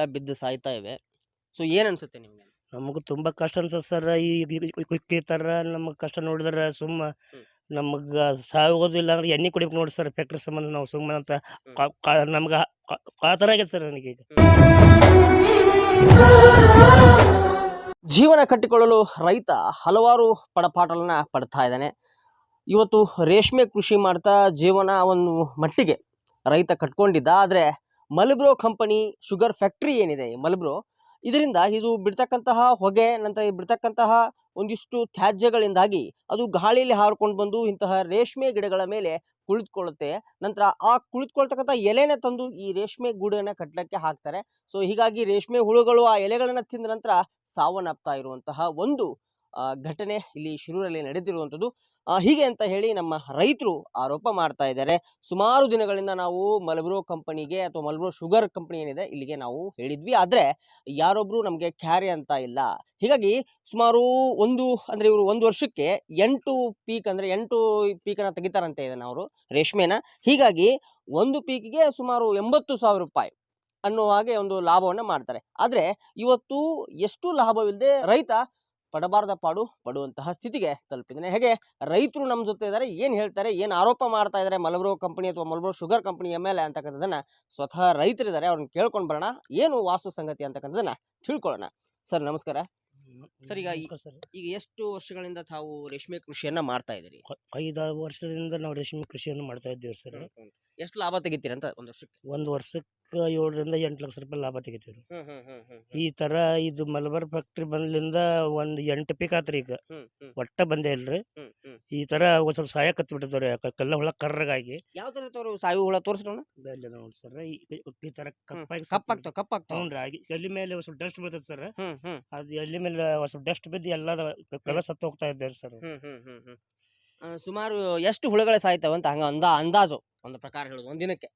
ಹುಳುಗಳೆಲ್ಲ ಬಿದ್ದು ಸಾಯ್ತಾ ಇವೆ. ಸೊ ಏನ್ ಅನ್ಸುತ್ತೆ ನಿಮಗೆ? ನಮಗೂ ತುಂಬ ಕಷ್ಟ ಅನ್ಸತ್ತೆ ಸರ್. ಈ ಕ್ವಿಕ್ ಥರ ನಮಗೆ ಕಷ್ಟ ನೋಡಿದ್ರೆ ಸುಮ್ಮ. ನಮಗೆ ಸಾಗೋದಿಲ್ಲ ಅಂದ್ರೆ ಎಣ್ಣೆ ಕುಡಿಬೇಕು ನೋಡಿ ಸರ್. ಫ್ಯಾಕ್ಟ್ರಿ ಸಂಬಂಧ ನಾವು ಸುಮ್ಮನೆ ಅಂತ ನಮ್ಗೆ ಆ- ಥರ ಆಗೈತೆ ಸರ್ ನನಗೆ ಈಗ. ಜೀವನ ಕಟ್ಟಿಕೊಳ್ಳಲು ರೈತ ಹಲವಾರು ಪಡಪಾಟಲನ್ನ ಪಡ್ತಾ ಇದ್ದಾನೆ. ಇವತ್ತು ರೇಷ್ಮೆ ಕೃಷಿ ಮಾಡ್ತಾ ಜೀವನ ಒಂದು ಮಟ್ಟಿಗೆ ರೈತ ಕಟ್ಕೊಂಡಿದ್ದ. ಆದರೆ ಮಲ್ಬ್ರೋ ಕಂಪನಿ ಶುಗರ್ ಫ್ಯಾಕ್ಟ್ರಿ ಏನಿದೆ ಮಲಬ್ರೋ, ಇದರಿಂದ ಇದು ಬಿಡ್ತಕ್ಕಂತಹ ಹೊಗೆ, ನಂತರ ಬಿಡ್ತಕ್ಕಂತಹ ಒಂದಿಷ್ಟು ತ್ಯಾಜ್ಯಗಳಿಂದಾಗಿ ಅದು ಗಾಳಿಯಲ್ಲಿ ಹಾರಿಕೊಂಡು ಬಂದು ಇಂತಹ ರೇಷ್ಮೆ ಗಿಡಗಳ ಮೇಲೆ ಕುಳಿತುಕೊಳ್ಳುತ್ತೆ. ನಂತರ ಆ ಕುಳಿತುಕೊಳ್ತಕ್ಕಂಥ ಎಲೆನ ತಂದು ಈ ರೇಷ್ಮೆ ಗೂಡನ್ನ ಕಟ್ಟಲಿಕ್ಕೆ ಹಾಕ್ತಾರೆ. ಸೊ, ಹೀಗಾಗಿ ರೇಷ್ಮೆ ಹುಳುಗಳು ಆ ಎಲೆಗಳನ್ನು ತಿಂದ ನಂತರ ಸಾವನ್ನಪ್ತಾ ಇರುವಂತಹ ಒಂದು ಘಟನೆ ಇಲ್ಲಿ ಶಿರೂರಲ್ಲಿ ನಡೆದಿರುವಂಥದ್ದು. ಹೀಗೆ ಅಂತ ಹೇಳಿ ನಮ್ಮ ರೈತರು ಆರೋಪ ಮಾಡ್ತಾ ಇದ್ದಾರೆ. ಸುಮಾರು ದಿನಗಳಿಂದ ನಾವು ಮಲ್ಬ್ರೋ ಕಂಪನಿಗೆ ಅಥವಾ ಮಲ್ಬ್ರೋ ಶುಗರ್ ಕಂಪನಿ ಏನಿದೆ ಇಲ್ಲಿಗೆ ನಾವು ಹೇಳಿದ್ವಿ. ಆದ್ರೆ ಯಾರೊಬ್ಬರು ನಮಗೆ ಕ್ಯಾರಿ ಅಂತ ಇಲ್ಲ. ಹೀಗಾಗಿ ಸುಮಾರು ಒಂದು, ಅಂದ್ರೆ ಇವರು ಒಂದು ವರ್ಷಕ್ಕೆ ಎಂಟು ಪೀಕ್ ಅಂದ್ರೆ ಎಂಟು ಪೀಕನ್ನು ತೆಗಿತಾರಂತೆ ಇದನ್ನ ಅವರು, ರೇಷ್ಮೆನ. ಹೀಗಾಗಿ ಒಂದು ಪೀಕಿಗೆ ಸುಮಾರು ಎಂಬತ್ತು ಸಾವಿರ ರೂಪಾಯಿ ಅನ್ನೋ ಹಾಗೆ ಒಂದು ಲಾಭವನ್ನ ಮಾಡ್ತಾರೆ. ಆದ್ರೆ ಇವತ್ತು ಎಷ್ಟು ಲಾಭವಿಲ್ಲದೆ ರೈತ ಪಡಬಾರದ ಪಾಡು ಪಡುವಂತಹ ಸ್ಥಿತಿಗೆ ತಲುಪಿದ್ದಾನೆ ಹೇಗೆ? ರೈತರು ನಮ್ಮ ಜೊತೆ ಇದ್ದಾರೆ ಏನು ಹೇಳ್ತಾರೆ ಏನು ಆರೋಪ ಮಾಡ್ತಾ ಇದ್ದಾರೆ ಮಲಬ್ರೋ ಕಂಪನಿ ಅಥವಾ ಮಲಬ್ರೋ sugar company M L A ಅಂತಕ್ಕಂಥದ್ದನ್ನ ಸ್ವತಃ ರೈತರಿದ್ದಾರೆ ಅವ್ರನ್ನ ಕೇಳ್ಕೊಂಡು ಬರೋಣ. ಏನು ವಾಸ್ತು ಸಂಗತಿ ಅಂತಕ್ಕಂಥದ್ದನ್ನು ತಿಳ್ಕೊಳ್ಳೋಣ. ಸರ್ ನಮಸ್ಕಾರ. ಸರ್, ಈಗ. ಈಗ ಎಷ್ಟು ವರ್ಷಗಳಿಂದ ತಾವು ರೇಷ್ಮೆ ಕೃಷಿಯನ್ನ ಮಾಡ್ತಾ ಇದ್ದೀರಿ? ಐದಾರು ವರ್ಷದಿಂದ ನಾವು ರೇಷ್ಮೆ ಕೃಷಿಯನ್ನು ಮಾಡ್ತಾ ಇದ್ದೀವಿ ಸರ್. ಎಷ್ಟು ಲಾಭ ತೆಗಿತೀರಂತ ಒಂದು ವರ್ಷಕ್ಕೆ? ಒಂದು ವರ್ಷಕ್ಕೆ ಏಳರಿಂದ ಎಂಟು ಲಕ್ಷ ರೂಪಾಯಿ ಲಾಭ ತೆಗಿತೀವಿ ರೀ. ಹ್ಮ್ ಹ್ಮ್ ಹ್ಮ್ ಹ್ಮ್. ಈ ತರ ಇದು ಮಲಬಾರ್ ಫ್ಯಾಕ್ಟ್ರಿ ಬಂದ್ಲಿಂದ ಒಂದು ಎಂಟು ಪೀಕ್ ಆತ್ರಿ ಈಗ. ಹ್ಮ್ ಹ್ಮ್. ಒಟ್ಟ ಬಂದೇ ಇಲ್ರಿ. ಹ್ಮ್ ಹ್ಮ್. ಈ ತರ ಒಂದು ಸ್ವಲ್ಪ ಸಹಾಯ ಕತ್ ಬಿಟ್ಟಿದ್ದವ್ರಿ ಕಲ್ಲ ಹುಳ ಕರ್ರಗಾಗಿ. ಯಾವ ತರ ತೋರು ಸಾವಿ ಹುಳ ತೋರಿಸ್ರಿ ಸರ್ ಈ ಥರ ಹ್ಮ್. ಕಪ್ಪಾಗಿ ಕಪ್ಪಾಗ್ತಾವ ಕಪ್ಪಾಗ್ತಾವ. ಹ್ಞೂ ಆಗಿ ಎಲ್ಲಿ ಮೇಲೆ ಒಂದ್ ಸ್ವಲ್ಪ ಡಸ್ಟ್ ಬಿದ್ದ ಸರ್. ಹ್ಮ್ ಹ್ಮ್. ಅದು ಎಲ್ಲಿ ಮೇಲೆ ಒಂದ್ ಸ್ವಲ್ಪ ಡಸ್ಟ್ ಬಿದ್ದು ಎಲ್ಲ ಕಲ್ಲ ಸತ್ತು ಹೋಗ್ತಾ ಇದ್ದಾರೆ ಸರ್. ಹ್ಮ್ ಹ್ಮ್ ಹ್ಮ್ ಹ್ಮ್. ಸುಮಾರು ಎಷ್ಟು ಹುಳುಗಳು ಸಾಯ್ತಾವ ಅಂತ ಹಂಗ ಅಂದ ಅಂದಾಜು ಒಂದು ಪ್ರಕಾರ ಹೇಳುದು ಒಂದಿನಕ್ಕೆ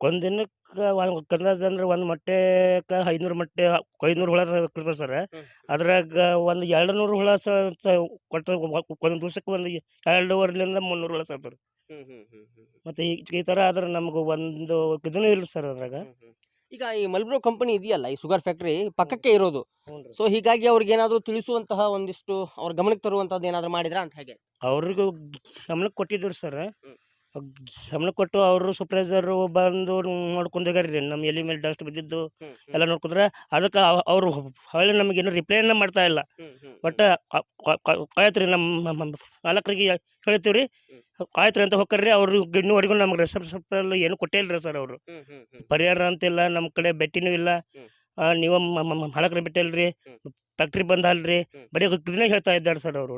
ಒಂದ್ ದಿನಕ್ಕೆ ಒಂದು ಅಂದಾಜ್ ಅಂದ್ರೆ ಒಂದು ಮೊಟ್ಟೆಕ ಐನೂರು ಮೊಟ್ಟೆ ಐನೂರು ಹುಳ ಕೊಡ್ತಾರೆ ಸರ್. ಅದ್ರಾಗ ಒಂದು ಎರಡು ನೂರು ಹುಳ ಒಂದ್ ಕೊಟ್ಟು ಒಂದು ದಿವಸಕ್ಕೆ ಒಂದು ಎರಡೂವರೆಲಿಂದ ಮುನ್ನೂರು ಹುಳ ಹ್ಮ್ ಮತ್ತೆ ಈ ಈ ಥರ ಆದ್ರೆ ನಮ್ಗೆ ಒಂದು ಇದನ್ನು ಇಲ್ಲ ಸರ್ ಅದ್ರಾಗ. ಈಗ ಈ ಮಲ್ಬ್ರೋ ಕಂಪನಿ ಇದೆಯಲ್ಲ ಈ ಶುಗರ್ ಫ್ಯಾಕ್ಟ್ರಿ ಪಕ್ಕಕ್ಕೆ ಇರೋದು. ಸೊ ಹೀಗಾಗಿ ಅವ್ರಿಗೆ ಏನಾದ್ರೂ ತಿಳಿಸುವಂತಹ ಒಂದಿಷ್ಟು ಅವ್ರ ಗಮನಕ್ಕೆ ತರುವಂತದ್ದು ಏನಾದರೂ ಮಾಡಿದ್ರ ಅಂತ ಹೇಗೆ? ಅವ್ರಿಗೂ ಗಮನಕ್ಕೆ ಕೊಟ್ಟಿದ್ರು ಸರ್. ಗಮನ ಕೊಟ್ಟು ಅವರು ಸೂಪರ್ವೈಸರು ಬಂದು ನೋಡ್ಕೊಂಡೋಗ್ಯಾರ ನಮ್ಮ ಎಲ್ಲಿ ಮೇಲೆ ಡಸ್ಟ್ ಬಿದ್ದಿದ್ದು ಎಲ್ಲ ನೋಡ್ಕೊಂಡ್ರೆ ಅದಕ್ಕೆ ಅವರು ಹೊಳ್ಳಿ ನಮಗೇನು ರಿಪ್ಲೈನ ಮಾಡ್ತಾ ಇಲ್ಲ. ಬಟ್ ಕಾಯತ್ರಿ ಆಯ್ತು ರೀ ನಮ್ಮ ಮಾಲಕರಿಗೆ ಹೇಳ್ತೀವಿ ರೀ ಆಯ್ತು ರೀ ಅಂತ ಹೋಗ್ರಿ ಅವ್ರು ಇನ್ನೂವರೆಗೂ ನಮ್ಗೆ ರೆಸಪ್ಷನ್ ಏನು ಕೊಟ್ಟೇ ಇಲ್ಲ ರೀ ಸರ್ ಅವರು. ಪರಿಹಾರ ಅಂತಿಲ್ಲ ನಮ್ಮ ಕಡೆ ಬೆಟ್ಟಿನೂ ಇಲ್ಲ. ನೀವು ಮಾಲಕರು ಬಿಟ್ಟಿಲ್ರಿ ಹ್ಮ್. ಫ್ಯಾಕ್ಟ್ರಿ ಬಂದಲ್ರಿ. ಬರೀ ಇದನ್ನೇ ಹೇಳ್ತಾ ಇದ್ದಾರೆ ಸರ್ ಅವರು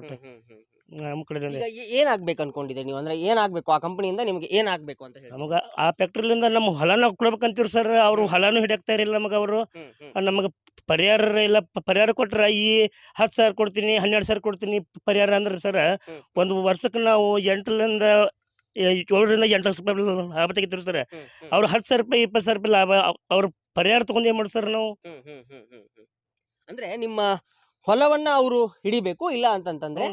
ನಮ್ಮ ಕಡೆ ಈಗ ಏ- ಏನಾಗ್ಬೇಕು ಅನ್ಕೊಂಡಿದ್ದೀರಿ ನೀವು? ಅಂದ್ರೆ ಏನಾಗ್ಬೇಕು? ಆ ಕಂಪನಿಯಿಂದ ನಿಮ್ಗೆ ಏನಾಗ್ಬೇಕು ಅಂತ ಹೇಳಿ. ನಮಗೆ ಆ ಫ್ಯಾಕ್ಟ್ರಿಲಿಂದ ನಮ್ಮ ಹೊಲನ ಕೊಡ್ಬೇಕಂತೀವಿ ಸರ್ ಅವರು ಹೊಲನೂ ಹಿಡಿಯಾಕ್ತಾ ಇರಲಿಲ್ಲ ನಮಗೆ ಅವರು. ಹ್ಮ್ ಹ್ಮ್. ನಮಗೆ ಪರಿಹಾರ ಇಲ್ಲ. ಪ- ಪರಿಹಾರ ಕೊಟ್ರೆ ಈ ಹತ್ತು ಸಾವಿರ ಕೊಡ್ತೀನಿ ಹನ್ನೆರಡು ಸಾವಿರ ಕೊಡ್ತೀನಿ ಪರಿಹಾರ ಅಂದ್ರೆ ಸರ್ ಹ್ಮ್. ಒಂದು ವರ್ಷಕ್ಕೆ ನಾವು ಎಂಟರಿಂದ ಏ- ಏಳರಿಂದ ಎಂಟು ಲಕ್ಷ ರೂಪಾಯಿ ಲಾಭ ತೆಗಿತೀವಿ ಸರ್ ಹ್ಮ್ ಹ್ಮ್. ಅವ್ರು ಹತ್ತು ಸಾವಿರ ರೂಪಾಯಿ ಇಪ್ಪತ್ತು ಸಾವಿರ ರೂಪಾಯಿ ಲಾಭ ಅವ್- ಅವ್ರು ಪರಿಹಾರ ತಗೊಂಡು ಏನು ಮಾಡಿ ಸರ್ ನಾವು? ಹ್ಮ್ ಹ್ಮ್ ಹ್ಮ್ ಹ್ಮ್ ಹ್ಮ್. ಅಂದ್ರೆ ನಿಮ್ಮ ಹೊಲವನ್ನ ಅವರು ಹಿಡಿಬೇಕು ಇಲ್ಲ ಅಂತಂತಂದ್ರೆ.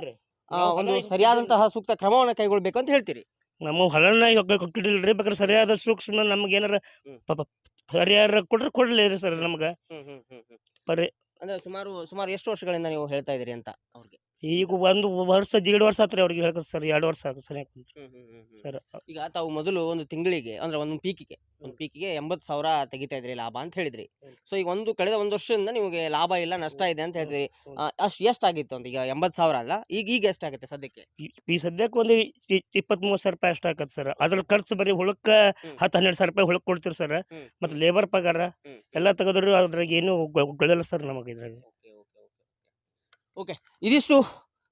ಆ, ಒಂದು ಸರಿಯಾದಂತಹ ಸೂಕ್ತ ಕ್ರಮವನ್ನ ಕೈಗೊಳ್ಬೇಕು ಅಂತ ಹೇಳ್ತೀರಿ. ನಮ್ಮ ಹೊಲನ ಕೊಟ್ಟಿಲ್ರಿ ಬೇಕಾದ್ರೆ ಸರಿಯಾದ ಸೂಕ್ಷ್ಮ ನಮ್ಗೆ ಏನಾರ ಪರಿಹಾರ ಕೊಟ್ರೆ ಕೊಡ್ಲಿ ಸರ್ ನಮ್ಗೆ. ಅಂದ್ರೆ ಸುಮಾರು ಸುಮಾರು ಎಷ್ಟು ವರ್ಷಗಳಿಂದ ನೀವು ಹೇಳ್ತಾ ಇದ್ದೀರಿ ಅಂತ ಅವ್ರಿಗೆ? ಈಗ ಒಂದು ವರ್ಷ ದೀಡ್ ವರ್ಷ ಆತ್ರಿ ಅವ್ರಿಗೆ ಹೇಳ್ಕೊ ಸರ್ ಎರಡು ವರ್ಷ ಆಯ್ತು ಸರಿ. ಸರ್ ಈಗ ತಾವು ಮೊದಲು ಒಂದು ತಿಂಗಳಿಗೆ ಅಂದ್ರೆ ಒಂದು ಪೀಕಿಗೆ ಒಂದು ಪೀಕಿಗೆ ಎಂಬತ್ತು ಸಾವಿರ ತೆಗಿತಾ ಇದ್ರಿ ಲಾಭ ಅಂತ ಹೇಳಿದ್ರಿ. ಸೊ ಈಗ ಒಂದು ಕಳೆದ ಒಂದು ವರ್ಷದಿಂದ ನಿಮಗೆ ಲಾಭ ಇಲ್ಲ ನಷ್ಟ ಇದೆ ಅಂತ ಹೇಳಿದ್ರಿ. ಅಷ್ಟು ಎಷ್ಟಾಗಿತ್ತು ಒಂದು ಈಗ ಎಂಬತ್ತು ಸಾವಿರ ಅಲ್ಲ ಈಗ ಈಗ ಎಷ್ಟಾಗುತ್ತೆ ಸದ್ಯಕ್ಕೆ? ಈ- ಸದ್ಯಕ್ಕೆ ಒಂದು ಇಪ್ಪತ್ತ್ ಮೂವತ್ತು ಸಾವಿರ ರೂಪಾಯಿ ಅಷ್ಟು ಆಕತ್ ಸರ್. ಅದ್ರ ಖರ್ಚು ಬರೀ ಹುಳಕ್ಕೆ. ಹತ್ತು ಹನ್ನೆರಡು ಸಾವಿರ ರೂಪಾಯಿ ಹುಳಕ್ಕೆ ಕೊಡ್ತೀರಿ ಸರ್. ಮತ್ತು ಲೇಬರ್ ಪಗಾರ. ಎಲ್ಲ ತೆಗೆದ್ರು ಅದ್ರಾಗ ಏನು ಗೊಳ್ಳಲ್ಲ ಸರ್ ನಮಗೆ ಇದ್ರಾಗ. ಓಕೆ, ಇದಿಷ್ಟು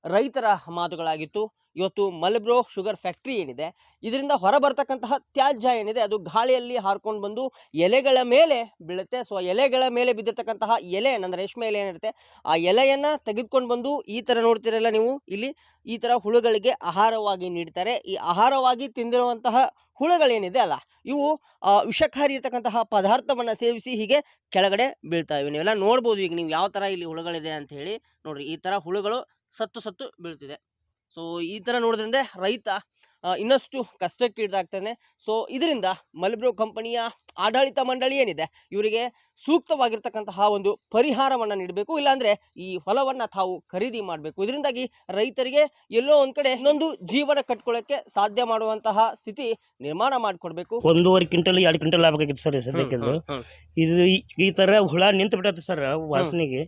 ರೈತರ ಮಾತುಗಳಾಗಿತ್ತು. ಇವತ್ತು ಮಲ್ಬ್ರೋ ಶುಗರ್ ಫ್ಯಾಕ್ಟ್ರಿ ಏನಿದೆ, ಇದರಿಂದ ಹೊರ ಬರ್ತಕ್ಕಂತಹ ತ್ಯಾಜ್ಯ ಏನಿದೆ, ಅದು ಗಾಳಿಯಲ್ಲಿ ಹಾರ್ಕೊಂಡು ಬಂದು ಎಲೆಗಳ ಮೇಲೆ ಬೀಳುತ್ತೆ. ಸೊ ಎಲೆಗಳ ಮೇಲೆ ಬಿದ್ದಿರ್ತಕ್ಕಂತಹ ಎಲೆ ನನ್ನ ರೇಷ್ಮೆ ಎಲೆ ಏನಿರುತ್ತೆ, ಆ ಎಲೆಯನ್ನು ತೆಗೆದುಕೊಂಡು ಬಂದು ಈ ಥರ ನೋಡ್ತಿರಲ್ಲ ನೀವು, ಇಲ್ಲಿ ಈ ಥರ ಹುಳುಗಳಿಗೆ ಆಹಾರವಾಗಿ ನೀಡ್ತಾರೆ. ಈ ಆಹಾರವಾಗಿ ತಿಂದಿರುವಂತಹ ಹುಳುಗಳೇನಿದೆ ಅಲ್ಲ, ಇವು ವಿಷಕಾರಿ ಇರತಕ್ಕಂತಹ ಪದಾರ್ಥವನ್ನು ಸೇವಿಸಿ ಹೀಗೆ ಕೆಳಗಡೆ ಬೀಳ್ತಾ ಇವೆ. ನೀವೆಲ್ಲ ನೋಡ್ಬೋದು ಈಗ ನೀವು ಯಾವ ಥರ ಇಲ್ಲಿ ಹುಳುಗಳಿದೆ ಅಂತ ಹೇಳಿ. ನೋಡ್ರಿ, ಈ ಥರ ಹುಳುಗಳು ಸತ್ತು ಸತ್ತು ಬೀಳ್ತಿದೆ. ಸೊ, ಈ ಥರ ನೋಡೋದ್ರಿಂದ ರೈತ ಇನ್ನಷ್ಟು ಕಷ್ಟಕ್ಕೆ ಈಡಾಗ್ತಾನೆ. ಸೊ, ಇದರಿಂದ ಮಲ್ಬ್ರೋ ಕಂಪನಿಯ ಆಡಳಿತ ಮಂಡಳಿ ಏನಿದೆ, ಇವರಿಗೆ ಸೂಕ್ತವಾಗಿರ್ತಕ್ಕಂತಹ ಒಂದು ಪರಿಹಾರವನ್ನ ನೀಡಬೇಕು. ಇಲ್ಲಾಂದ್ರೆ ಈ ಹೊಲವನ್ನ ತಾವು ಖರೀದಿ ಮಾಡಬೇಕು. ಇದರಿಂದಾಗಿ ರೈತರಿಗೆ ಎಲ್ಲೋ ಒಂದ್ ಕಡೆ ಇನ್ನೊಂದು ಜೀವನ ಕಟ್ಕೊಳ್ಳಕ್ಕೆ ಸಾಧ್ಯ ಮಾಡುವಂತಹ ಸ್ಥಿತಿ ನಿರ್ಮಾಣ ಮಾಡಿಕೊಡ್ಬೇಕು. ಒಂದೂವರೆ ಕ್ವಿಂಟಲ್ ಎರಡು ಕ್ವಿಂಟಲ್ ಆಗ್ಬೇಕಾಗಿತ್ತು ಸರ್ ಸದ್ಯಕ್ಕೆ ಇದು. ಈ- ತರ ಹುಳ ನಿಂತು ಬಿಟ್ಟೈತೆ ಸರ್ ವಾಸನೆಗೆ.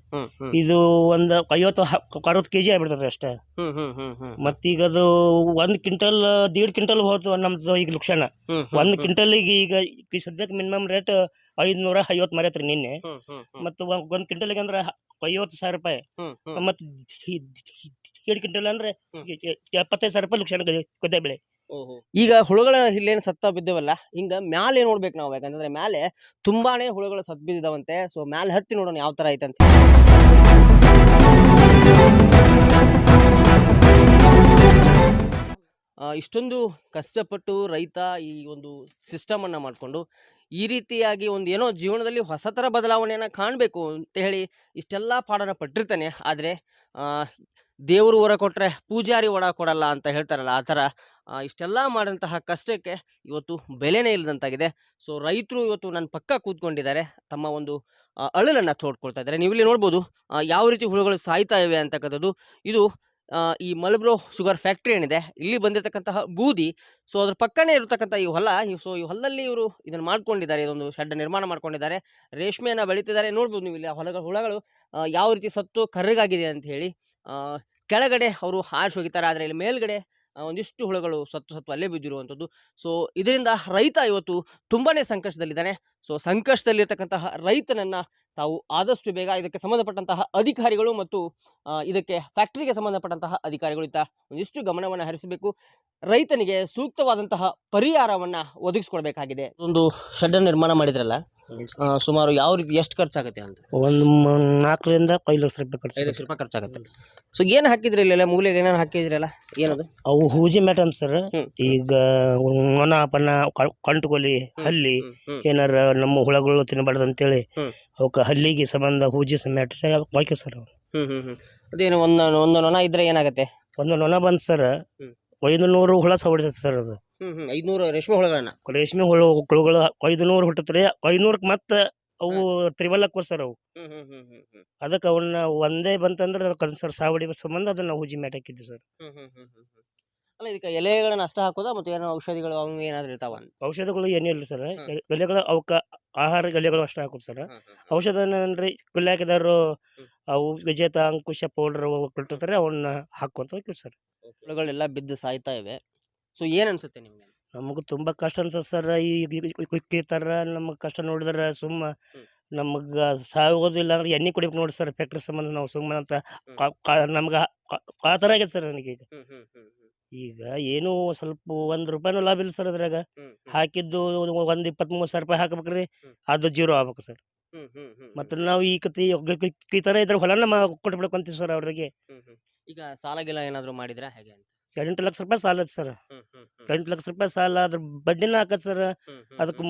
ಇದು ಒಂದು ಐವತ್ತು ಅರವತ್ತು ಕೆಜಿ ಆಗ್ಬಿಡ್ತದೆ ಅಷ್ಟೇ. ಮತ್ತೀಗ ಅದು ಒಂದ್ ಕ್ವಿಂಟಲ್ ದೀಡ್ ಕ್ವಿಂಟಲ್ ಹೋದ್ ನಮ್ದು ಈಗ ಲಕ್ಷಣ ಒಂದ್ ಕ್ವಿಂಟಲ್ ಈಗ ಈಗ ಸದ್ಯಕ್ಕೆ ಮಿನಿಮಮ್ ರೇಟ್ ಐದ್ನೂರ ಐವತ್ತು ಮರೈತ್ರಿ ನಿನ್ನೆ. ಮತ್ತ ಒಂದ್ ಕ್ವಿಂಟಲ್ಗೆ ಅಂದ್ರೆ ಐವತ್ತು ಸಾವಿರ ರೂಪಾಯಿ. ಮತ್ತು ಎರಡು ಕ್ವಿಂಟಲ್ ಅಂದ್ರೆ ಎಪ್ಪತ್ತೈದು ಸಾವಿರ ರೂಪಾಯಿ ಲಕ್ಷಣ ಗದ್ದೆ ಬೆಳೆ. ಈಗ ಹುಳುಗಳ ಇಲ್ಲೇನು ಸತ್ತ ಬಿದ್ದೇವಲ್ಲ ಹಿಂಗ ಮ್ಯಾಲೆ ನೋಡ್ಬೇಕು ನಾವು. ಯಾಕಂತಂದ್ರೆ ಮ್ಯಾಲೆ ತುಂಬಾನೇ ಹುಳುಗಳು ಸತ್ ಬಿದ್ದಿದಾವಂತೆ. ಸೊ ಮ್ಯಾಲೆ ಹತ್ತಿ ನೋಡೋಣ ಯಾವ ತರ ಐತಂತ. ಅಂತ ಆ, ಇಷ್ಟೊಂದು ಕಷ್ಟಪಟ್ಟು ರೈತ ಈ ಒಂದು ಸಿಸ್ಟಮ್ ಅನ್ನ ಮಾಡಿಕೊಂಡು ಈ ರೀತಿಯಾಗಿ ಒಂದು ಏನೋ ಜೀವನದಲ್ಲಿ ಹೊಸ ಥರ ಬದಲಾವಣೆಯನ್ನು ಕಾಣಬೇಕು ಅಂತ ಹೇಳಿ ಇಷ್ಟೆಲ್ಲ ಪಾಠನ ಪಟ್ಟಿರ್ತಾನೆ. ಆದರೆ ದೇವರು ಹೊರ ಕೊಟ್ಟರೆ ಪೂಜಾರಿ ಒಡ ಕೊಡಲ್ಲ ಅಂತ ಹೇಳ್ತಾರಲ್ಲ, ಆ ಥರ ಇಷ್ಟೆಲ್ಲ ಮಾಡಿದಂತಹ ಕಷ್ಟಕ್ಕೆ ಇವತ್ತು ಬೆಲೆನೇ ಇಲ್ಲದಂತಾಗಿದೆ ಸೊ, ರೈತರು ಇವತ್ತು ನನ್ನ ಪಕ್ಕ ಕೂತ್ಕೊಂಡಿದ್ದಾರೆ. ತಮ್ಮ ಒಂದು ಅಳಲನ್ನು ತೋಡ್ಕೊಳ್ತಾ ಇದ್ದಾರೆ. ನೀವು ಇಲ್ಲಿ ನೋಡ್ಬೋದು ಯಾವ ರೀತಿ ಹುಳುಗಳು ಸಾಯ್ತಾ ಇವೆ ಅಂತಕ್ಕಂಥದ್ದು. ಇದು ಈ ಮಲಬ್ರೋ ಶುಗರ್ ಫ್ಯಾಕ್ಟ್ರಿ ಏನಿದೆ, ಇಲ್ಲಿ ಬಂದಿರತಕ್ಕಂತಹ ಬೂದಿ ಸೊ ಅದ್ರ ಪಕ್ಕನೇ ಇರತಕ್ಕಂಥ ಈ ಹೊಲ ಸೊ ಈ ಹೊಲದಲ್ಲಿ ಇವರು ಇದನ್ನು ಮಾಡ್ಕೊಂಡಿದ್ದಾರೆ, ಇದೊಂದು ಶೆಡ್ ನಿರ್ಮಾಣ ಮಾಡ್ಕೊಂಡಿದ್ದಾರೆ. ರೇಷ್ಮೆಯನ್ನು ಬೆಳೀತಿದ್ದಾರೆ. ನೋಡ್ಬೋದು ನೀವು ಇಲ್ಲಿ ಆ ಹೊಲಗಳ ಹುಳಗಳು ಯಾವ ರೀತಿ ಸತ್ತು ಕರ್ರಗಾಗಿದೆ ಅಂತ ಹೇಳಿ. ಕೆಳಗಡೆ ಅವರು ಹಾರಿಸಿ ಹೋಗಿದ್ದಾರೆ, ಆದರೆ ಇಲ್ಲಿ ಮೇಲ್ಗಡೆ ಒಂದಿಷ್ಟು ಹುಳುಗಳು ಸತ್ತು ಸತ್ತು ಅಲ್ಲೇ ಬಿದ್ದಿರುವಂಥದ್ದು. ಸೊ, ಇದರಿಂದ ರೈತ ಇವತ್ತು ತುಂಬಾ ಸಂಕಷ್ಟದಲ್ಲಿದ್ದಾನೆ. ಸೊ, ಸಂಕಷ್ಟದಲ್ಲಿರ್ತಕ್ಕಂತಹ ರೈತನನ್ನ ತಾವು ಆದಷ್ಟು ಬೇಗ ಇದಕ್ಕೆ ಸಂಬಂಧಪಟ್ಟಂತಹ ಅಧಿಕಾರಿಗಳು ಮತ್ತು ಇದಕ್ಕೆ ಫ್ಯಾಕ್ಟರಿಗೆ ಸಂಬಂಧಪಟ್ಟಂತಹ ಅಧಿಕಾರಿಗಳು ಇತ್ತ ಒಂದಿಷ್ಟು ಗಮನವನ್ನು ಹರಿಸಬೇಕು. ರೈತನಿಗೆ ಸೂಕ್ತವಾದಂತಹ ಪರಿಹಾರವನ್ನು ಒದಗಿಸ್ಕೊಡ್ಬೇಕಾಗಿದೆ. ಒಂದು ಶೆಡ್ ನಿರ್ಮಾಣ ಮಾಡಿದ್ರಲ್ಲ ಆ, ಸುಮಾರು ಯಾವ ರೀತಿ ಎಷ್ಟು ಖರ್ಚಾಗುತ್ತೆ ಅಂತ? ಒಂದು ನಾಲ್ಕರಿಂದ ಐದು ಲಕ್ಷ ರೂಪಾಯಿ ಖರ್ಚು ಐದು ಲಕ್ಷ ರೂಪಾಯಿ ಖರ್ಚಾಗುತ್ತೆ. ಸೊ ಏನು ಹಾಕಿದ್ರಿ ಇಲ್ಲೆಲ್ಲ ಮೂಲೆಗೆ ಏನೇನು ಹಾಕಿದ್ರಲ್ಲ? ಏನದು? ಅವು ಹೂಜಿ ಮ್ಯಾಟ್ ಅಂತ ಸರ್. ಈಗ ಒಣ ಪನ್ನ ಕ- ಕಂಟುಕೊಲಿ ಹಲ್ಲಿ ಏನಾರ ನಮ್ಮ ಹುಳಗಳು ತಿನ್ನಬಾರ್ದು ಅಂತೇಳಿ ಹ್ಮ್. ಅವಕ್ಕೆ ಹಲ್ಲಿಗೆ ಸಂಬಂಧ ಹೂಜಿ ಮ್ಯಾಟ್ ಹಾಕಿ ಸರ್ ಅವ್ರು. ಹ್ಮ್ ಹ್ಮ್ ಹ್ಮ್. ಅದೇನು ಒಂದು ಒಂದು ನೊಣ ಇದ್ರೆ ಏನಾಗುತ್ತೆ? ಒಂದು ನೊಣ ಬಂದು ಸರ್. ಹ್ಮ್. ಐದು ನೂರು ಹುಳ ಸವಡಿತೈತೆ ಸರ್ ಅದು. ಹ್ಮ್ ಹ್ಮ್ ಐದ್ನೂರು ರೇಷ್ಮೆ ಹುಳಗಳನ್ನ. ರೇಷ್ಮೆ ಹುಳ ಹುಳುಗಳು ಐದುನೂರು ಹುಟ್ಟತ್ರಿ ಐನೂರಕ್ಕೆ ಮತ್ತೆ ಅವು ತ್ರಿವಲ್ಲಕ್ಕೆ ಸರ್ ಅವು. ಹ್ಮ್ ಹ್ಮ್ ಹ್ಮ್ ಹ್ಮ್ ಹ್ಮ್. ಅದಕ್ಕೆ ಅವನ್ನ ಒಂದೇ ಬಂತಂದ್ರೆ ಅದಕ್ಕೆ ಸರ್ ಸಾವಡಿ ಸಂಬಂಧ ಅದನ್ನ ಹೂಜಿ ಮ್ಯಾಟ್ ಹಾಕಿದ್ವಿ ಸರ್. ಹ್ಮ್ ಹ್ಮ್ ಹ್ಮ್ ಹ್ಮ್ ಹ್ಮ್. ಅಲ್ಲ ಇದಕ್ಕೆ ಎಲೆಗಳನ್ನ ಅಷ್ಟ ಹಾಕೋದಾ ಮತ್ತೆ ಏನೋ ಔಷಧಿಗಳು ಅವು ಏನಾದ್ರು ಇರ್ತಾವ ಅಂತ? ಔಷಧಗಳು ಇಲ್ಲ ಸರ್. ಎಲೆಗಳು ಅವಕ್ಕೆ ಆಹಾರ ಎಲೆಗಳು ಅಷ್ಟೇ ಹಾಕೋದು ಸರ್. ಔಷಧ ಅಂದ್ರೆ ಕುಲ್ಲಾಕಿದಾರು ಅವು ವಿಜೇತ ಅಂಕುಶ ಪೌಡರ್ ಕೊಟ್ಟಿರ್ತಾರೆ ಅವನ್ನ ಹಾಕೊಂತ ಹೋಗ್ತೀವಿ ಸರ್. ಹುಳುಗಳೆಲ್ಲ ಬಿದ್ದು ಸಾಯ್ತಾ ಇವೆ. ಸೊ ಏನ್ ಅನ್ಸುತ್ತೆ ನಿಮಗೆ? ನಮಗೂ ತುಂಬಾ ಕಷ್ಟ ಅನ್ಸತ್ ಸರ್. ಈ ಕ್ವಿಕ್ ತರ ನಮಗೆ ಕಷ್ಟ ನೋಡಿದ್ರೆ ಸುಮ್ಮ. ನಮಗೆ ಸಾಗೋದಿಲ್ಲ ಅಂದ್ರೆ ಎಣ್ಣೆ ಕುಡಿಬೇಕು ನೋಡಿ ಸರ್. ಫ್ಯಾಕ್ಟ್ರಿ ಸಂಬಂಧ ನಾವು ಸುಮ್ಮನೆ ಅಂತ ಕಾ- ಕಾ- ನಮ್ಗೆ ಆ- ಥರ ಆಗೈತೆ ಸರ್ ನನಗೆ ಈಗ. ಈಗ ಏನೂ ಸ್ವಲ್ಪ ಒಂದು ರೂಪಾಯಿನೂ ಲಾಭ ಇಲ್ಲ ಸರ್ ಅದ್ರಾಗ. ಹಾಕಿದ್ದು ಒಂದು ಇಪ್ಪತ್ತ್ಮೂರು ಸಾವಿರ ರೂಪಾಯಿ ಹಾಕ್ಬೇಕ್ರಿ. ಅದು ಜೀರೋ ಆಗ್ಬೇಕು ಸರ್. ಮತ್ತೆ ನಾವು ಈ ಕತಿ ಈ ಥರ ಇದ್ರೆ ಹೊಲನ ಮಾ ಕೊಟ್ಬಿಡಕ್ಕೆ ಅಂತೀವಿ ಸರ್ ಅವ್ರಿಗೆ. ಈಗ ಸಾಲ ಗಿಲ ಏನಾದ್ರು ಮಾಡಿದ್ರೆ? ಹೇಗೆ ಅಂತ? ಎಂಟು ಲಕ್ಷ ರೂಪಾಯಿ ಸಾಲ ಐತೆ ಸರ್. ಹ್ಮ್ ಹ್ಮ್ ಹ್ಮ್. ಎಂಟು ಲಕ್ಷ ರೂಪಾಯಿ ಸಾಲ ಅದ್ರ ಬಡ್ಡಿನ ಹಾಕತ್ ಸರ್. ಹ್ಮ್ ಹ್ಮ್ ಅದಕ್ಕೆ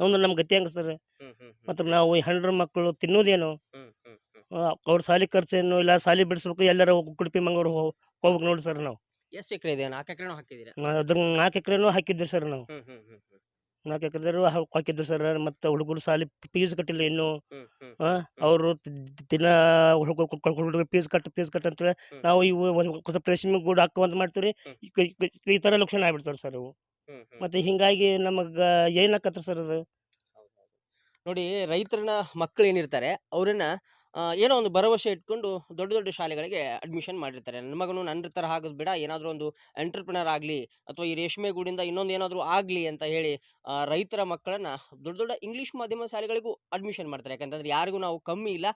ಒಂದು ನಮ್ಮ ಗತಿ ಹಂಗೆ ಸರ್? ಹ್ಮ್ ಹ್ಮ್ ಹ್ಮ್. ಮತ್ತು ನಾವು ಈ ಹೆಣ್ರ ಮಕ್ಕಳು ತಿನ್ನೋದೇನು? ಹ್ಮ್ ಹ್ಮ್ ಹ್ಮ್. ಆ, ಅವ್ರ ಸಾಲಿ ಖರ್ಚೇನು ಇಲ್ಲ ಸಾಲಿ ಬಿಡಿಸ್ಬೇಕು ಎಲ್ಲರ ಕುಡುಪಿ ಮಂಗಳೂರು ಹೋಗ್ಬೇಕು ನೋಡಿ ಸರ್ ನಾವು. ಎಷ್ಟು ಎಕರೆ ಇದೆ ನಾಲ್ಕು ಎಕರೆನೂ ಹಾಕಿದ್ದೀರಾ? ಅದ್ರ ನಾಲ್ಕು ಎಕರೆನೂ ಹಾಕಿದ್ವಿ ಸರ್ ನಾವು. ಹ್ಮ್ ಹ್ಮ್. ನಾಲ್ಕು ಎಕರೆದಾರು ಹಾಕಿದ್ರು ಸರ್ ಮತ್ತು ಹುಡುಗರು ಸಾಲಿ ಫೀಸ್ ಕಟ್ಟಿಲ್ಲ ಇನ್ನು. ಅವರು ದಿನ ಹುಡುಗರು ಫೀಸ್ ಕಟ್ಟು ಫೀಸ್ ಕಟ್ಟು ಅಂತೇಳಿ. ನಾವು ಇವು ಒಂದು ಸ್ವಲ್ಪ ರೇಷ್ಮೆ ಗೂಡು ಹಾಕುವಂತ ಮಾಡ್ತೀವಿ ರೀ ಈ- ಥರ ಲಕ್ಷಣ ಆಗ್ಬಿಡ್ತಾರೆ ಸರ್ ಹ್ಮ್. ಮತ್ತು ಹಿಂಗಾಗಿ ನಮಗೆ ಏನಾಕತ್ತ ಸರ್ ಅದು? ನೋಡಿ ರೈತರನ್ನ ಮಕ್ಕಳು ಏನಿರ್ತಾರೆ ಅವರನ್ನ ಏನೋ ಒಂದು ಭರವಸೆ ಇಟ್ಕೊಂಡು ದೊಡ್ಡ ದೊಡ್ಡ ಶಾಲೆಗಳಿಗೆ ಅಡ್ಮಿಷನ್ ಮಾಡಿರ್ತಾರೆ. ನನ್ನ ಮಗನು ನನ್ನ ಥರ ಆಗೋದು ಬಿಡ, ಏನಾದರೂ ಒಂದು ಎಂಟರ್ಪ್ರಿನರ್ ಆಗಲಿ ಅಥವಾ ಈ ರೇಷ್ಮೆ ಗೂಡಿಂದ ಇನ್ನೊಂದು ಏನಾದರೂ ಆಗಲಿ ಅಂತ ಹೇಳಿ ರೈತರ ಮಕ್ಕಳನ್ನು ದೊಡ್ಡ ದೊಡ್ಡ ಇಂಗ್ಲೀಷ್ ಮಾಧ್ಯಮ ಶಾಲೆಗಳಿಗೂ ಅಡ್ಮಿಷನ್ ಮಾಡ್ತಾರೆ. ಯಾಕಂತಂದರೆ ಯಾರಿಗೂ ನಾವು ಕಮ್ಮಿ ಇಲ್ಲ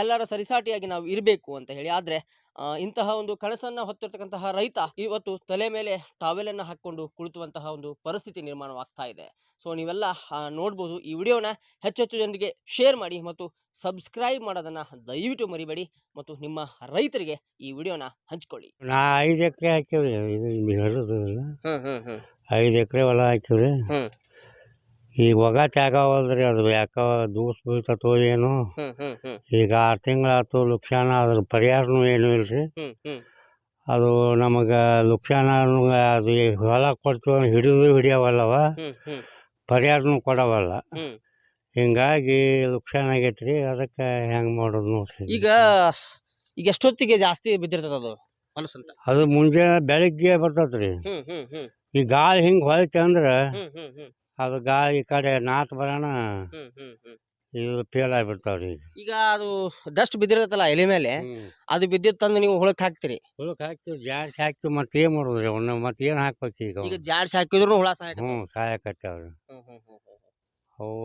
ಎಲ್ಲರ ಸರಿಸಾಟಿಯಾಗಿ ನಾವು ಇರಬೇಕು ಅಂತ ಹೇಳಿ. ಆದರೆ ಇಂತಹ ಒಂದು ಕನಸನ್ನು ಹೊತ್ತಿರ್ತಕ್ಕಂತಹ ರೈತ ಇವತ್ತು ತಲೆ ಮೇಲೆ ಟಾವೆಲನ್ನು ಹಾಕ್ಕೊಂಡು ಕುಳಿತುವಂತಹ ಒಂದು ಪರಿಸ್ಥಿತಿ ನಿರ್ಮಾಣವಾಗ್ತಾ ಇದೆ. ಸೊ ನೀವೆಲ್ಲ ನೋಡ್ಬೋದು ಈ ವಿಡಿಯೋನ ಹೆಚ್ಚು ಹೆಚ್ಚು ಜನರಿಗೆ ಶೇರ್ ಮಾಡಿ ಮತ್ತು ಸಬ್ಸ್ಕ್ರೈಬ್ ಮಾಡೋದನ್ನ ದಯವಿಟ್ಟು ಮರಿಬೇಡಿ ಮತ್ತು ನಿಮ್ಮ ರೈತರಿಗೆ ಈ ವಿಡಿಯೋನ ಹಂಚ್ಕೊಳ್ಳಿ. ನಾ ಐದು ಎಕರೆ ಹಾಕಿವ್ರಿ ಐದು ಎಕರೆ ಹೊಲ ಹಾಕಿವ್ರಿ. ಈಗ ಒಗ ತ್ಯಾಗವಲ್ರಿ ಅದು ಯಾಕ ದೂಸ್ ಬೀಳ್ತತೋ ಏನು. ಹ್ಮ್ ಹ್ಮ್ ಹ್ಮ್. ಈಗ ಆರು ತಿಂಗಳಾತು ಲುಕ್ಷಾನ ಅದ್ರ ಪರಿಹಾರನೂ ಏನೂ ಇಲ್ರಿ. ಹ್ಮ್ ಹ್ಮ್. ಅದು ನಮಗೆ ಲುಕ್ಷಾನ ಅದು ಈ ಹೊಲ ಕೊಡ್ತೀವಿ ಹಿಡಿದು ಹಿಡಿಯವಲ್ಲವ. ಹ್ಮ್ ಹ್ಮ್. ಪರಿಹಾರನೂ ಕೊಡವಲ್ಲ. ಹ್ಮ್. ಹಿಂಗಾಗಿ ಲುಕ್ಷಾನ್ ಆಗೈತೆ ರೀ ಅದಕ್ಕೆ ಹೆಂಗೆ ಮಾಡೋದು ನೋಡ್ರಿ. ಈಗ ಈಗ ಎಷ್ಟೊತ್ತಿಗೆ ಜಾಸ್ತಿ ಬಿದ್ದಿರ್ತದ ಅದು ಹೊಲಸು ಅಂತ? ಅದು ಮುಂಜಾನೆ ಬೆಳಿಗ್ಗೆ ಬರ್ತೈತೆ ರೀ ಹ್ಮ್ ಹ್ಮ್ ಹ್ಮ್. ಈ ಗಾಳಿ ಹಿಂಗೆ ಹೊಳಿತೆ ಅಂದ್ರೆ ಹ್ಮ್ ಹ್ಮ್ ಹ್ಮ್. ಅದು ಗಾಳಿ ಈ ಕಡೆ ನಾತ್ ಬರೋಣ ಹ್ಮ್ ಹ್ಮ್ ಹ್ಮ್. ಇದು ಫೇಲ್ ಆಗಿಬಿಡ್ತಾವ್ರಿ ಈಗ. ಈಗ ಅದು ಡಸ್ಟ್ ಬಿದ್ದಿರತ್ತಲ್ಲ ಎಲೆ ಮೇಲೆ ಅದು ಬಿದ್ದಿದ್ ತಂದು ನೀವು ಹುಳಕ್ ಹಾಕ್ತಿರಿ. ಹುಳಕ್ಕೆ ಹಾಕ್ತಿವಿ ಜಾಡ್ಸಿ ಹಾಕ್ತಿವಿ ಮತ್ತೆ ಏನು ಮಾಡೋದು ರೀ ಅವನ್ನ ಮತ್ತೆ ಏನು ಹಾಕ್ಬೇಕು ಈಗ ಈಗ? ಜಾಡ್ಸಿ ಹಾಕಿದ್ರು ಹುಳ ಹ್ಞೂ ಸಾಯಕತ್ತಾವ್ರಿ. ಹ್ಮ್ ಹ್ಮ್ ಹ್ಮ್ ಹ್ಮ್. ಅವು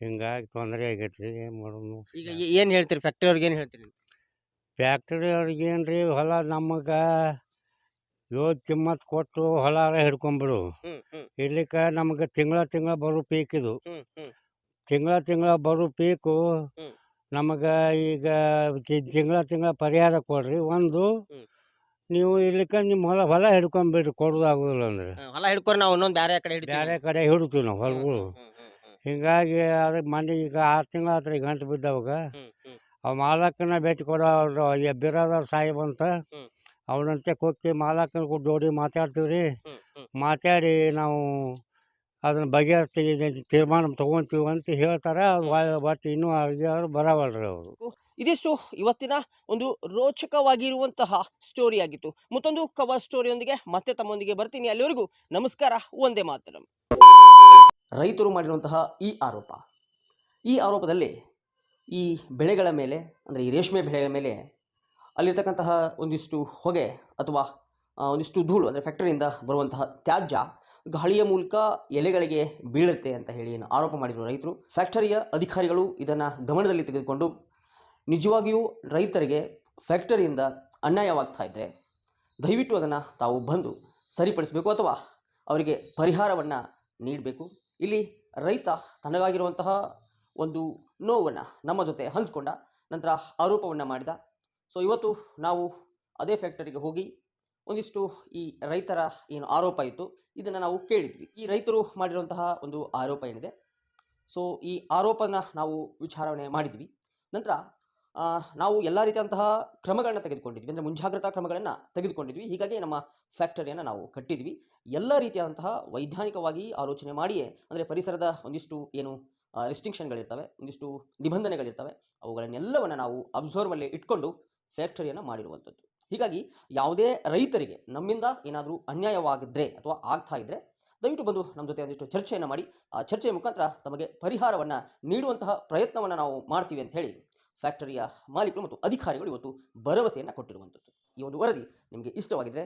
ಹಿಂಗಾಗಿ ತೊಂದರೆ ಆಗೈತೆ ರೀ ಏನು ಮಾಡೋದು ಈಗ ಏ- ಏನ್ ಹೇಳ್ತೀರಿ ಫ್ಯಾಕ್ಟ್ರಿ ಅವ್ರಿಗೆ ಏನ್ ಹೇಳ್ತೀರಿ? ಫ್ಯಾಕ್ಟ್ರಿ ಅವ್ರಿಗೆ ಏನು ರೀ ಹೊಲ ನಮಗೆ ಏಳು ಕಿಮ್ಮತ್ತು ಕೊಟ್ಟು ಹೊಲಾರ ಹಿಡ್ಕೊಂಬಿಡು. ಇಲ್ಲಿಕ ನಮ್ಗೆ ತಿಂಗಳ ತಿಂಗಳ ಬರೋ ಪೀಕ್ ಇದು. ತಿಂಗಳ ತಿಂಗಳ ಬರೋ ಪೀಕು. ನಮಗೆ ಈಗ ತಿಂಗಳ ತಿಂಗಳ ಪರಿಹಾರ ಕೊಡ್ರಿ. ಒಂದು ನೀವು ಇಲ್ಲಿಕ ನಿಮ್ಮ ಹೊಲ ಹೊಲ ಹಿಡ್ಕೊಂಬಿಡ್ರಿ ಕೊಡೋದಾಗೋದಿಲ್ಲ ಅಂದ್ರೆ. ಹೊಲ ಹಿಡ್ಕೊಂಡು ನಾವು ಇನ್ನೊಂದು ಬೇರೆ ಕಡೆ ಬೇರೆ ಕಡೆ ಹಿಡ್ತೀವಿ ನಾವು ಹೊಲಗಳು. ಹಿಂಗಾಗಿ ಅದಕ್ಕೆ ಮನೆ ಈಗ ಆರು ತಿಂಗಳ ಹತ್ರ ಗಂಟು ಬಿದ್ದವಾಗ. ಅವ್ ಮಾಲಕನ ಭೇಟಿ ಕೊಡೋ ಬಿರಾದವ್ರ ಸಾಹೇಬ್ ಅಂತ. ಅವನಂತೆ ಕೊಕ್ಕೆ ಮಾಲಕನ ಜೋಡಿ ಮಾತಾಡ್ತೀವಿ ರೀ. ಮಾತಾಡಿ ನಾವು ಅದನ್ನ ಬಗೆಹರಿಸ್ತೀವಿ ಇದನ್ನ ತೀರ್ಮಾನ ತೊಗೊತೀವಿ ಅಂತ ಹೇಳ್ತಾರೆ. ಬಟ್ ಇನ್ನೂ ಅವ್ರು ಬರವಲ್ರಿ ಅವರು. ಇದಿಷ್ಟು ಇವತ್ತಿನ ಒಂದು ರೋಚಕವಾಗಿರುವಂತಹ ಸ್ಟೋರಿ ಆಗಿತ್ತು. ಮತ್ತೊಂದು ಕವರ್ ಸ್ಟೋರಿಯೊಂದಿಗೆ ಮತ್ತೆ ತಮ್ಮೊಂದಿಗೆ ಬರ್ತೀನಿ. ಅಲ್ಲಿವರೆಗೂ ನಮಸ್ಕಾರ ಒಂದೇ ಮಾತರಂ. ರೈತರು ಮಾಡಿರುವಂತಹ ಈ ಆರೋಪ. ಈ ಆರೋಪದಲ್ಲಿ ಈ ಬೆಳೆಗಳ ಮೇಲೆ ಅಂದರೆ ಈ ರೇಷ್ಮೆ ಬೆಳೆಗಳ ಮೇಲೆ ಅಲ್ಲಿರ್ತಕ್ಕಂತಹ ಒಂದಿಷ್ಟು ಹೊಗೆ ಅಥವಾ ಒಂದಿಷ್ಟು ಧೂಳು ಅಂದರೆ ಫ್ಯಾಕ್ಟರಿಯಿಂದ ಬರುವಂತಹ ತ್ಯಾಜ್ಯ ಗಾಳಿಯ ಮೂಲಕ ಎಲೆಗಳಿಗೆ ಬೀಳುತ್ತೆ ಅಂತ ಹೇಳಿ ಏನು ಆರೋಪ ಮಾಡಿದರು ರೈತರು. ಫ್ಯಾಕ್ಟರಿಯ ಅಧಿಕಾರಿಗಳು ಇದನ್ನು ಗಮನದಲ್ಲಿ ತೆಗೆದುಕೊಂಡು ನಿಜವಾಗಿಯೂ ರೈತರಿಗೆ ಫ್ಯಾಕ್ಟರಿಯಿಂದ ಅನ್ಯಾಯವಾಗ್ತಾ ಇದ್ದರೆ ದಯವಿಟ್ಟು ಅದನ್ನು ತಾವು ಬಂದು ಸರಿಪಡಿಸಬೇಕು ಅಥವಾ ಅವರಿಗೆ ಪರಿಹಾರವನ್ನು ನೀಡಬೇಕು. ಇಲ್ಲಿ ರೈತ ತನಗಾಗಿರುವಂತಹ ಒಂದು ನೋವನ್ನು ನಮ್ಮ ಜೊತೆ ಹಂಚಿಕೊಂಡ ನಂತರ ಆರೋಪವನ್ನು ಮಾಡಿದ ಸೊ ಇವತ್ತು ನಾವು ಅದೇ ಫ್ಯಾಕ್ಟರಿಗೆ ಹೋಗಿ ಒಂದಿಷ್ಟು ಈ ರೈತರ ಏನು ಆರೋಪ ಇತ್ತು, ಇದನ್ನು ನಾವು ಕೇಳಿದ್ವಿ. ಈ ರೈತರು ಮಾಡಿರುವಂತಹ ಒಂದು ಆರೋಪ ಏನಿದೆ? ಸೊ ಈ ಆರೋಪನ ನಾವು ವಿಚಾರಣೆ ಮಾಡಿದ್ವಿ. ನಂತರ ನಾವು ಎಲ್ಲ ರೀತಿಯಂತಹ ಕ್ರಮಗಳನ್ನ ತೆಗೆದುಕೊಂಡಿದ್ವಿ. ಅಂದರೆ ಮುಂಜಾಗ್ರತಾ ಕ್ರಮಗಳನ್ನು ತೆಗೆದುಕೊಂಡಿದ್ವಿ. ಹೀಗಾಗಿ ನಮ್ಮ ಫ್ಯಾಕ್ಟರಿಯನ್ನು ನಾವು ಕಟ್ಟಿದ್ವಿ. ಎಲ್ಲ ರೀತಿಯಾದಂತಹ ವೈಜ್ಞಾನಿಕವಾಗಿ ಆಲೋಚನೆ ಮಾಡಿಯೇ, ಅಂದರೆ ಪರಿಸರದ ಒಂದಿಷ್ಟು ಏನು ರೆಸ್ಟ್ರಿಕ್ಷನ್ಗಳಿರ್ತವೆ ಒಂದಿಷ್ಟು ನಿಬಂಧನೆಗಳಿರ್ತವೆ, ಅವುಗಳನ್ನೆಲ್ಲವನ್ನು ನಾವು ಅಬ್ಸರ್ವಲ್ಲಿ ಇಟ್ಕೊಂಡು ಫ್ಯಾಕ್ಟರಿಯನ್ನು ಮಾಡಿರುವಂಥದ್ದು. ಹೀಗಾಗಿ ಯಾವುದೇ ರೈತರಿಗೆ ನಮ್ಮಿಂದ ಏನಾದರೂ ಅನ್ಯಾಯವಾಗಿದ್ದರೆ ಅಥವಾ ಆಗ್ತಾ ಇದ್ದರೆ ದಯವಿಟ್ಟು ಬಂದು ನಮ್ಮ ಜೊತೆ ಒಂದಿಷ್ಟು ಚರ್ಚೆಯನ್ನು ಮಾಡಿ, ಆ ಚರ್ಚೆಯ ಮುಖಾಂತರ ತಮಗೆ ಪರಿಹಾರವನ್ನು ನೀಡುವಂತಹ ಪ್ರಯತ್ನವನ್ನು ನಾವು ಮಾಡ್ತೀವಿ ಅಂತ ಹೇಳಿ ಫ್ಯಾಕ್ಟರಿಯ ಮಾಲೀಕರು ಮತ್ತು ಅಧಿಕಾರಿಗಳು ಇವತ್ತು ಭರವಸೆಯನ್ನು ಕೊಟ್ಟಿರುವಂಥದ್ದು. ಈ ಒಂದು ವರದಿ ನಿಮಗೆ ಇಷ್ಟವಾಗಿದ್ದರೆ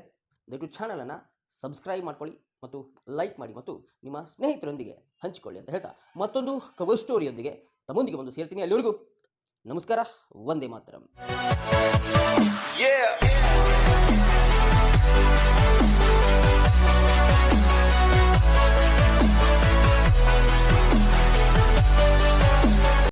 ದಯವಿಟ್ಟು ಚಾನಲನ್ನು ಸಬ್ಸ್ಕ್ರೈಬ್ ಮಾಡ್ಕೊಳ್ಳಿ ಮತ್ತು ಲೈಕ್ ಮಾಡಿ ಮತ್ತು ನಿಮ್ಮ ಸ್ನೇಹಿತರೊಂದಿಗೆ ಹಂಚಿಕೊಳ್ಳಿ ಅಂತ ಹೇಳ್ತಾ ಮತ್ತೊಂದು ಕವರ್ ಸ್ಟೋರಿಯೊಂದಿಗೆ ತಮ್ಮೊಂದಿಗೆ ಬಂದು ಸೇರ್ತೀನಿ. ಅಲ್ಲಿವರೆಗೂ ನಮಸ್ಕಾರ ವಂದೇ ಮಾತರಂ.